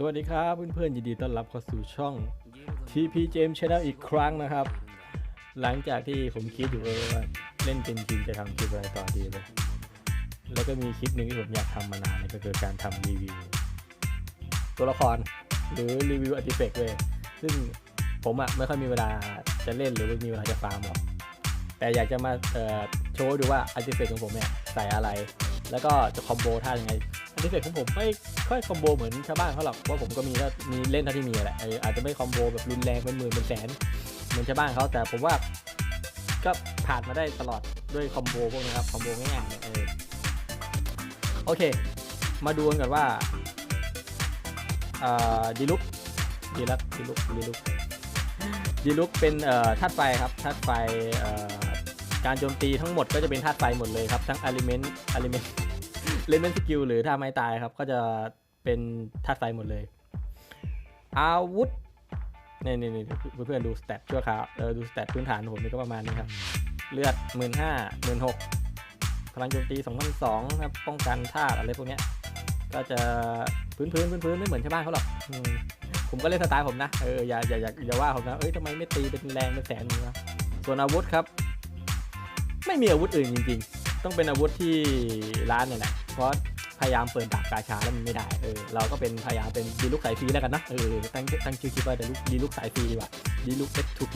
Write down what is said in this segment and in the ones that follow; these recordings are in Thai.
สวัสดีครับเพื่อนๆยินดีต้อนรับเข้าสู่ช่อง TP James Channel อีกครั้งนะครับ หลังจากที่ผมคิดอยู่ว่าเล่นเป็นจริงจะทำคลิปอะไรต่อดีเลย แล้วก็มีคลิปหนึ่งที่ผมอยากทำมานานเลยก็คือการทำรีวิว ตัวละครหรือรีวิวอาร์ติเฟกต์เลย ซึ่งผมอะไม่ค่อยมีเวลาจะเล่นหรือมีเวลาจะฟาร์มหรอกแต่อยากจะมาโชว์ดูว่าอาร์ติเฟกต์ของผมเนี่ยใส่อะไร แล้วก็จะคอมโบท่ายังไงอันที่เฟกของผมไม่ ค่อยคอมโบเหมือนชาวบ้านเขาหรอกเพราผมก็มีก็มีเล่นเท่าที่มีแหละอาจจะไม่คอมโบแบบรุนแรงเป็นหมื่นเป็นแสนเหมือนชาวบ้านเขาแต่ผมว่าก็ผ่านมาได้ตลอดด้วยคอมโบพวกนี้ครับคอมโบง่ายๆเออโอเค มาดูกันก่อนว่าดีลุกดีลักดีลุกดีลุกดีลุกเป็นธาตุไฟครับธาตุไฟการโจมตีทั้งหมดก็จะเป็นธาตุไฟหมดเลยครับ ทั้งอลิเมนต์อลิเมนต์ เล่นเป็นสกิลหรือถ้าไม่ตายครับ ก็จะเป็นธาตุไฟหมดเลย อาวุธนี่นี่นี่เพื่อนๆดูสเตตชั่วคราวเออดูสเตตพื้นฐานของผมนี่ก็ประมาณนี้ครับ เลือดหมื่นห้าหมื่นหกพลังโจมตีสองพันสองครับป้องกันธาตุอะไรพวกเนี้ยก็จะพื้นพื้นพื้นพื้นไม่เหมือนชาวบ้านเขาหรอกผมก็เล่นสไตล์ผมนะเอออย่าอย่าอย่าอย่าว่าผมนะเอ้ยทำไมไม่ตีเป็นแรงเป็นแสนนะส่วนอาวุธครับ ไม่มีอาวุธอื่นจริง ๆ ต้องเป็นอาวุธที่ร้านเนี่ยแหละ เพราะพยายามเปิดดาบกาชาแล้วมันไม่ได้เออเราก็เป็นพยายามเป็นดีลุกสายฟรีแล้วกันนะเออตั้งตั้งชื่อคลิปว่าดีลุกดีลุกสายฟรีดีกว่าดีลุก S2P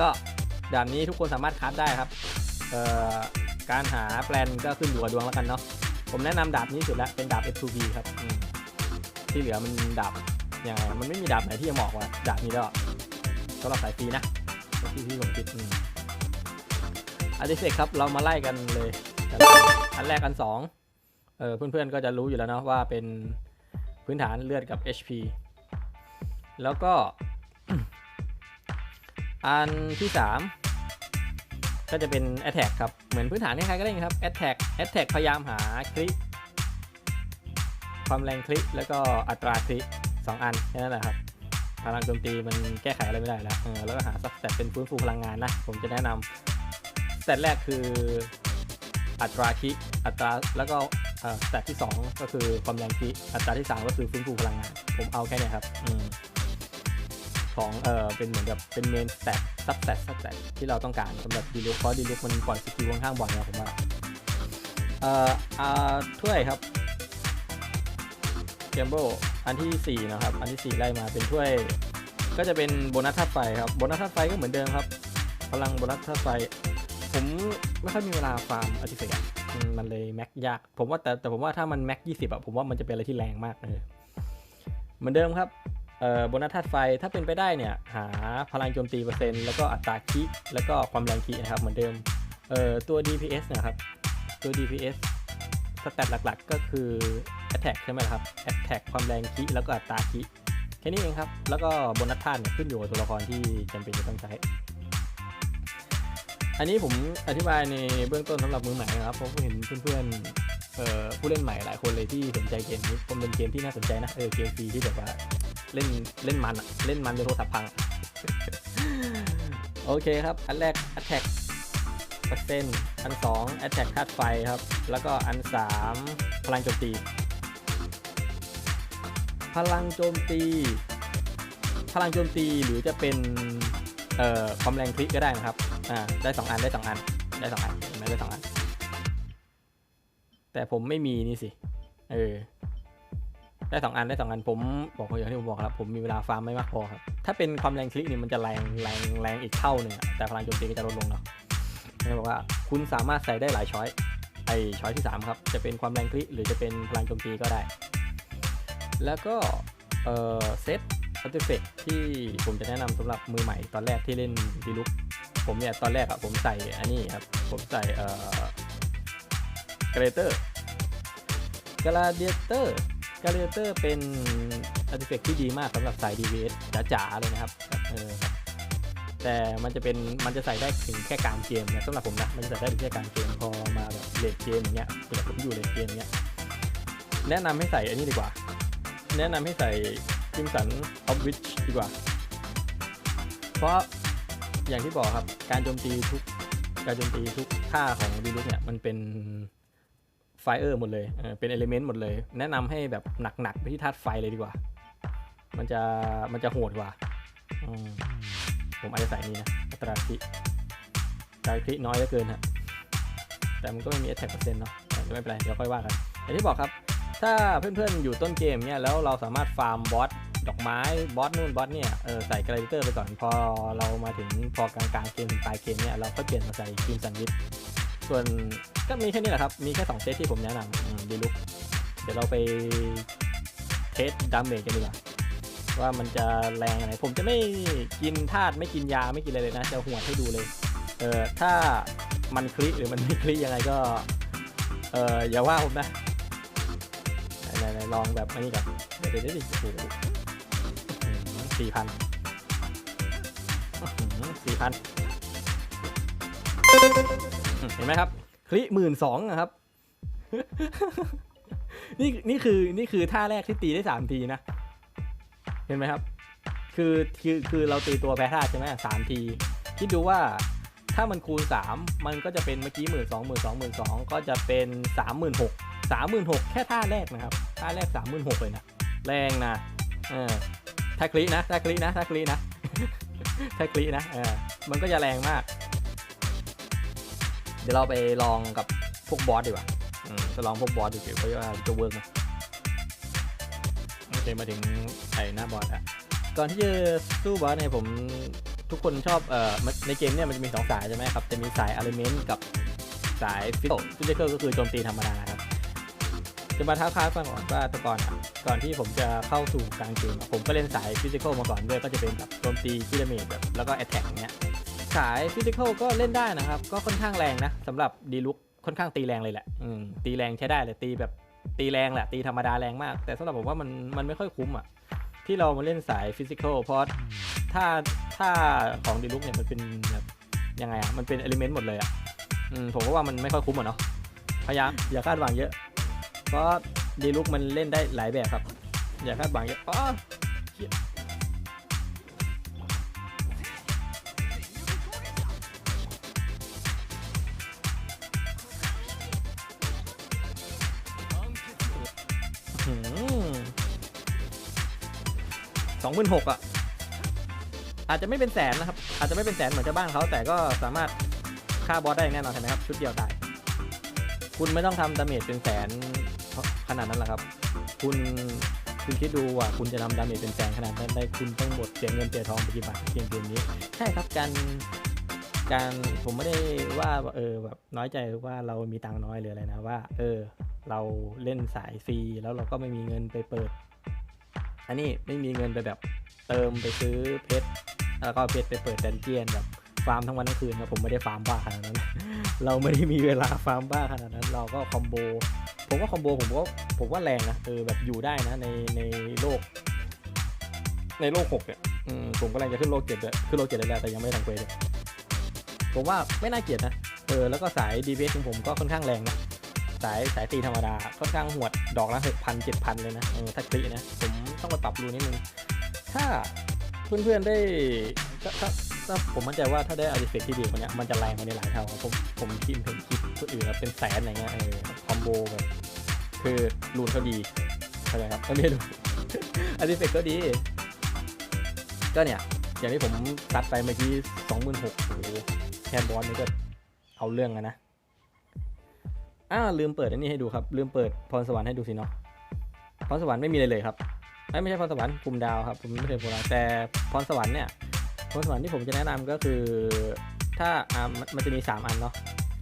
ก็ดานนี้ทุกคนสามารถคัดได้ครับเอ่อการหาแปลนก็ขึ้นอยู่กับดวงแล้วกันเนาะผมแนะนำดาบนี้สุดละเป็นดาบ S2P ครับที่เหลือมันดาบยังไงมันไม่มีดาบไหนที่จะเหมาะกว่าดาบนี้แล้วสำหรับสายฟรีนะที่ที่ผมคิดอาร์ติเฟกครับเรามาไล่กันเลย อันแรกอันสองเออเพื่อนๆก็จะรู้อยู่แล้วเนาะว่าเป็นพื้นฐานเลือดกับ HP แล้วก็ อันที่ 3 ก็จะเป็น Attack ครับ เหมือนพื้นฐานใครๆก็ได้ครับ Attack Attack พยายามหาคลิความแรงคลิแล้วก็อัตราคลิสองอันแค่นั้นแหละครับพลังโจมตีมันแก้ไขอะไรไม่ได้แล้วเออแล้วก็หาซับสแตทเป็นฟื้นฟูพลังงานนะ ผมจะแนะนำสเตตแรกคือ อัตราคิอัตราแล้วก็สเตตที่ 2 ก็คือความแรงคิอัตราที่ 3 ก็คือฟื้นฟูพลังงาน ผมเอาแค่นี้ครับอของเออเป็นเหมือนกับเป็นเมนสเตตซับสเตตซับสเตตที่เราต้องการสำหรับดีลุกเพราะดีลุกมันปล่อยสกิลค่อนข้างบ่อยนะผมว่าเอ่ออาถ้วยครับเกมโบอันทีสี่ 4 นะครับ อันที่ 4 ไล่มาเป็นถ้วย ก็จะเป็นโบนัสธาตุไฟครับ โบนัสธาตุไฟก็เหมือนเดิมครับ พลังโบนัสธาตุไฟ ผมไม่ค่อยมีเวลาฟาร์มอติเฟกมันเลยแม็กยาก ผมว่าแต่แต่ผมว่าถ้ามันแม็กยี่สิบอะผมว่ามันจะเป็นอะไรที่แรงมากเลยเหมือนเดิมครับเอ่อโบนัสธาตุไฟถ้าเป็นไปได้เนี่ยหาพลังโจมตีเปอร์เซ็นต์แล้วก็อัตราคิแล้วก็ความแรงคินะครับเหมือนเดิมเอ่อตัว DPS นะครับตัว DPS สแตทหลักๆ ก็คือ Attack ใช่ไหมครับ Attack ความแรงคิแล้วก็อัตราคิแค่นี้เองครับ แล้วก็บนัสธาตุเนี่ยขึ้นอยู่กับตัวละครที่จำเป็นจะต้องใช้ อันนี้ผมอธิบายในเบื้องต้นสำหรับมือใหม่นะครับเพราะผมเห็นเพื่อนๆผู้เล่นใหม่หลายคนเลยที่สนใจเกมนี้ผมเป็นเกมที่น่าสนใจนะเออเกมฟรีที่แบบว่าเล่นเล่นมันเล่นมันจนโทรศัพท์พัง โอเคครับ อันแรก attack เปอร์เซ็นต์อันสอง attack ธาตุไฟครับ แล้วก็อันสามพลังโจมตี พลังโจมตี พลังโจมตีหรือจะเป็นเอ่อความแรงคลิกก็ได้นะครับ อ่าได้สองอันได้สองอันได้สองอันไหมได้สองอัน แต่ผมไม่มีนี่สิ เออ ได้สองอันได้สองอันผมบอกอย่างที่ผมบอกครับผมมีเวลาฟาร์มไม่มากพอครับ ถ้าเป็นความแรงคลิกนี่มันจะแรงแรงแรงอีกเท่าหนึ่งอะแต่พลังโจมตีก็จะลดลงเนาะเขาบอกว่าคุณสามารถใส่ได้หลายช้อยไอช้อยที่สามครับ จะเป็นความแรงคลิกหรือจะเป็นพลังโจมตีก็ได้ แล้วก็เออเซตอัตเฟกที่ผมจะแนะนำสำหรับมือใหม่ตอนแรกที่เล่นดีลุก ผมเนี่ยตอนแรกอะผมใส่อันนี้ครับ ผมใส่เอ่อกราเตอร์กราเดเตอร์กราเดเตอร์เป็นอาร์ติเฟกที่ดีมากสำหรับสาย DVS จ๋าๆเลยนะครับแบบเออแต่มันจะเป็นมันจะใส่ได้ถึงแค่กลางเกมนะสำหรับผมนะมันจะใส่ได้ถึงแค่กลางเกมพอมาแบบเลทเกมอย่างเงี้ยเดี๋ยวผมอยู่เลทเกมอย่างเงี้ยแนะนำให้ใส่อันนี้ดีกว่า แนะนำให้ใส่จิมสันออฟวิชดีกว่า เพราะ อย่างที่บอกครับการโจมตีทุกการโจมตีทุกท่าของดีลุกเนี่ยมันเป็นไฟเออร์หมดเลยเป็นเอลิเมนต์หมดเลย แนะนำให้แบบหนักๆไปที่ธาตุไฟเลยดีกว่า มันจะมันจะโหดกว่าอผมอาจจะใส่นี่นะอัตราคริอัตราคริน้อยเหลือเกินฮะแต่มันก็ไม่มี attack เปอร์เซ็นต์เนาะไม่เป็นไรเดี๋ยวค่อยว่ากันอย่างที่บอกครับ ถ้าเพื่อนๆอยู่ต้นเกมเนี่ยแล้วเราสามารถฟาร์มบอส ดอกไม้บอสนู่นบอสเนี่ยเออใส่กระดิเตอร์ไปก่อนพอเรามาถึงพอกลางๆเกมถึงปลายเกมเนี่ยเราก็เปลี่ยนมาใส่ครีมซันวิชส่วนก็มีแค่นี้แหละครับ มีแค่2เซตที่ผมแนะนำดีลุกเดี๋ยวเราไปเทสดาเมจกันดีกว่าว่ามันจะแรงยังไงผมจะไม่กินธาตุไม่กินยาไม่กินอะไรเลยนะ จะหัวให้ดูเลย เออถ้ามันคลิหรือมันไม่คลิยังไงก็ เอออย่าว่าผมนะไหนๆลองแบบอันนี้ก่อนเดี๋ยวเดี๋ยวเดี๋ยวดิโอ้โห สี่พันสี่พันเห็นไหมครับ คลิหมื่นสองครับ นี่นี่คือนี่คือท่าแรกที่ตีได้สามทีนะ เห็นไหมครับ คือคือคือเราตีตัวแพ้ธาตุใช่ไหมสามที คิดดูว่าถ้ามันคูณ 3 มันก็จะเป็นเมื่อกี้หมื่นสองหมื่นสองหมื่นสองก็จะเป็นสามหมื่นหกสามหมื่นหกแค่ท่าแรกนะครับ ท่าแรกสามหมื่นหกเลยนะ แรงนะ เออ ถ้าคลินะถ้าคลินะถ้าคลินะถ้าคลินะเออมันก็จะแรงมาก เดี๋ยวเราไปลองกับพวกบอสดีกว่าอืมจะลองพวกบอสดูเกี่ยวว่าจะเวิร์กไหมโอเคมาถึงไอ้หน้าบอสอะก่อนที่จะสู้บอสเนี่ยผมทุกคนชอบเอ่อมันในเกมเนี่ยมันจะมีสองสายใช่ไหมครับจะมีสาย Element กับสายฟิโฟิสิกอลก็คือโจมตีธรรมดาครับ จะมาท้าทายฟังก่อนว่าแต่ก่อนก่อนที่ผมจะเข้าสู่กลางเกมผมก็เล่นสายฟิสิกอลมาก่อนด้วยก็จะเป็นแบบโจมตีคิดาเมจแบบแล้วก็แอตแทกอย่างเงี้ยสายฟิสิกอลก็เล่นได้นะครับ ก็ค่อนข้างแรงนะสำหรับดีลุกค่อนข้างตีแรงเลยแหละอืตีแรงใช้ได้เลยตีแบบตีแรงแหละ ตีธรรมดาแรงมาก แต่สำหรับผมว่ามันมันไม่ค่อยคุ้มอะที่เรามาเล่นสายฟิสิกอลเพราะถ้าถ้าของดีลุกเนี่ยมันเป็นแบบยังไงอะมันเป็นเอลิเมนต์หมดเลยอะผมก็ว่ามันไม่ค่อยคุ้มอะเนาะพยายามอย่าคาดหวังเยอะ เพราะดีลุกมันเล่นได้หลายแบบครับ อย่าคาดหวังเยอะอ๋อเหี้ยสองหมื่นหกอะ อาจจะไม่เป็นแสนนะครับ อาจจะไม่เป็นแสนเหมือนชาวบ้านเขาแต่ก็สามารถฆ่าบอสได้แน่นอนใช่ไหมครับ ชุดเดียวตาย คุณไม่ต้องทำดาเมจเป็นแสน ขนาดนั้นแหละครับ คุณคุณคิดดูว่าคุณจะทำดาเมจเป็นแสนขนาดนั้นได้คุณต้องหมดเสียเงินเสียทองไปกี่บาทเกมเกมนี้ ใช่ครับการการผมไม่ได้ว่าเออแบบน้อยใจหรือว่าเรามีตังค์น้อยหรืออะไรนะว่า เออ เราเล่นสายฟรีแล้วเราก็ไม่มีเงินไปเปิด อันนี้ไม่มีเงินไปแบบเติมไปซื้อเพชรแล้วก็เอาเพชรไปเปิดดันเจียนแบบฟาร์มทั้งวันทั้งคืนครับผมไม่ได้ฟาร์มบ้าขนาดนั้น เราไม่ได้มีเวลาฟาร์มบ้าขนาดนั้น เราก็คอมโบ ผมว่าคอมโบผมก็ผมว่าแรงนะเออแบบอยู่ได้นะในในโลก ในโลกหกเนี่ยอืมผมกำลังจะขึ้นโลกเจ็ดเลยขึ้นโลกเจ็ดเลยแหละแต่ยังไม่ได้ทำเควสผมว่าไม่น่าเกลียดนะเออแล้วก็สายดีเของผมก็ค่อนข้างแรงนะสายสายตีธรรมดาค่อนข้างหวดดอกละหกพันเจ็ดพันเลยนะเออถ้าคลินะผมต้องไปปรับรูนิดนึงถ้าเพื่อนๆได้ถ้าถ้าถ้าผมมั่นใจว่าถ้าได้อาร์ติเฟกที่ดีกว่านี้มันจะแรงกว่านี้หลายเท่าครับผมผมคิดเห็นคลิปคนอื่นแล้วเป็นแสนอะไรเงี้ยเออคอมโบแบบ คือรูนเขาดีเข้าใจครับไม่รู้อาร์ติเฟกก็ดี ก็เนี่ย อย่างที่ผมตัดไปเมื่อกี้สองหมื่นหกโอ้โหแค่บอสนี่ก็เอาเรื่องอะนะอ้าวลืมเปิดอันนี้ให้ดูครับ ลืมเปิดพรสวรรค์ให้ดูสิเนาะพรสวรรค์ไม่มีเลยเลยครับไม่ใช่พรสวรรค์ภูมิดาวครับผมไม่เคยพูดนะแต่พรสวรรค์เนี่ยพรสวรรค์ที่ผมจะแนะนำก็คือ ถ้าอ่ามันมันจะมี 3 อันเนาะ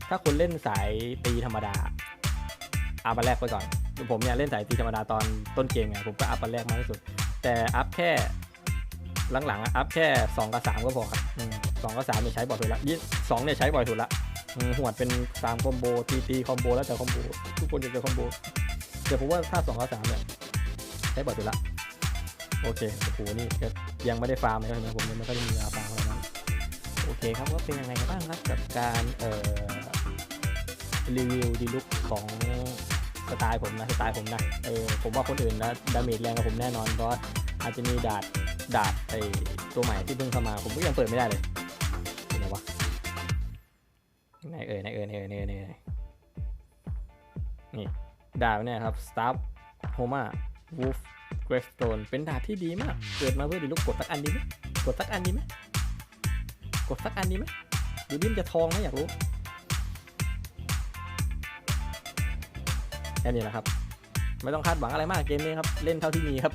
ถ้าคุณเล่นสายตีธรรมดา อัพอันแรกไปก่อน ผมเนี่ยเล่นสายตีธรรมดาตอนต้นเกมไงผมก็อัพอันแรกมากที่สุด แต่อัพแค่หลังๆอัพแค่ 2 กับ 3 ก็พอครับสองกับ3เนี่ยใช้บ่อยสุดละยี่สองเนี่ยใช้บ่อยสุดละอืมหวดเป็น3คอมโบตีตีคอมโบแล้วแต่คอมโบทุกคนอยากจะคอมโบแต่ผมว่าถ้า2กับ3เนี่ยใช้บ่อยสุดละโอเคโอ้โหนี่ยังไม่ได้ฟาร์มเลยนะผมยังไม่ค่อยได้มีเวลาฟาร์มอะไรนั้นโอเคครับว่าเป็นยังไงกันบ้างครับกับการเอ่อรีวิวดีลุกของ สไตล์ผมนะสไตล์ผมนะเออผมว่าคนอื่นนะดาเมจแรงกว่าผมแน่นอนเพราะอาจจะมีดาดดาดไอตัวใหม่ที่เพิ่งเข้ามาผมก็ยังเปิดไม่ได้เลยเป็นไงวะไหนเอ่ยไหนเอ่ยไหนเอ่ยไหนเอ่ยไหนเอ่ยนี่ดาบเนี่ยครับ Staff Homa Wolf Gravestone เป็นดาบที่ดีมากเกิดมาเพื่อดีลูกกดสักอันดีไหมกดสักอันดีไหมกดสักอันดีไหมหรือดิ้นจะทองไหมอยากรู้ แค่นี้แหละครับ ไม่ต้องคาดหวังอะไรมากเกมนี้ครับ เล่นเท่าที่มีครับ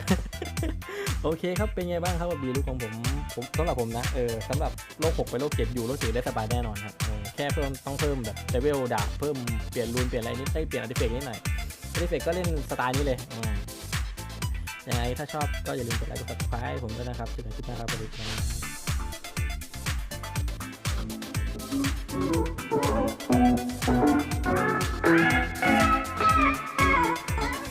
โอเคครับ เป็นไงบ้างครับบีลูกของผม ผมสำหรับผมนะ เออสำหรับโลก 6 ไปโลก 7 อยู่โลก4ได้สบายแน่นอนครับเออแค่เพิ่มต้องเพิ่มแบบเลเวลดาบเพิ่มเปลี่ยนรูนเปลี่ยนอะไรนิดได้เปลี่ยนอาร์ติเฟกต์นิดหน่อยอาร์ติเฟกต์ก็เล่นสไตล์นี้เลยอืมยังไงถ้าชอบก็อย่าลืมกดไลค์กด subscribe ผมด้วยนะครับที่ไหนที่หน้าครับสวัสดีครับ